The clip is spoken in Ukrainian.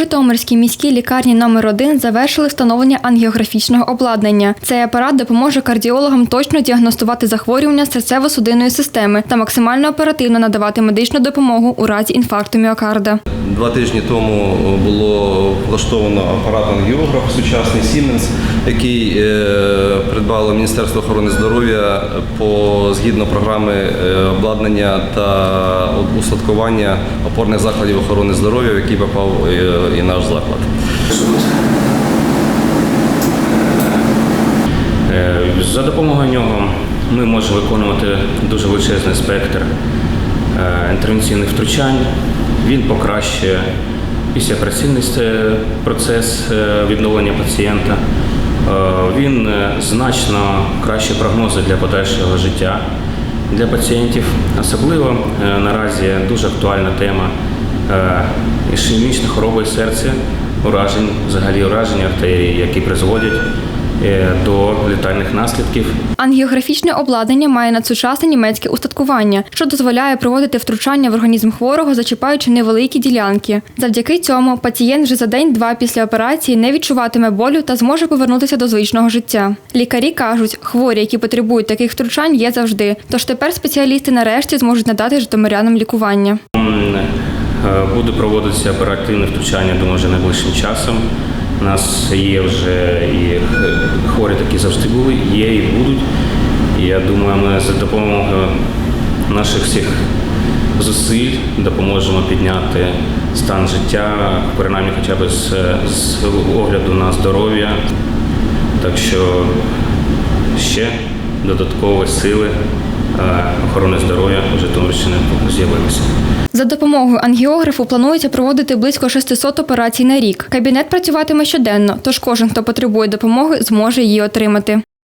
Житомирській міській лікарні номер 1 завершили встановлення ангіографічного обладнання. Цей апарат допоможе кардіологам точно діагностувати захворювання серцево-судинної системи та максимально оперативно надавати медичну допомогу у разі інфаркту міокарда. Два тижні тому було влаштовано апарат ангіограф сучасний Siemens, який е, придбало Міністерство охорони здоров'я по згідно програми е, обладнання та устаткування опорних закладів охорони здоров'я, в який попав е, і наш заклад. Е, За допомогою нього ми можемо виконувати дуже величезний спектр е, інтервенційних втручань. Він покращує післяопераційний е, процес е, відновлення пацієнта. Е, Він значно краще прогнози для подальшого життя для пацієнтів. Особливо наразі дуже актуальна тема ішемічна хвороба серця, уражень, взагалі ураження артерії, які призводять до летальних наслідків. Ангіографічне обладнання має надсучасне німецьке устаткування, що дозволяє проводити втручання в організм хворого, зачіпаючи невеликі ділянки. Завдяки цьому пацієнт вже за день-два після операції не відчуватиме болю та зможе повернутися до звичного життя. Лікарі кажуть, хворі, які потребують таких втручань, є завжди. Тож тепер спеціалісти нарешті зможуть надати житомирянам лікування. Е, Буде проводитися оперативне втручання, думаю, вже найближчим часом. У нас є вже і хворі такі завжди були, є і будуть. Я думаю, ми за допомогою наших всіх зусиль допоможемо підняти стан життя, принаймні хоча б з, з огляду на здоров'я. Так що ще додаткові сили охорони здоров'я Житомирщини з'явилися. За допомогою ангіографу планується проводити близько 600 операцій на рік. Кабінет працюватиме щоденно, тож кожен, хто потребує допомоги, зможе її отримати.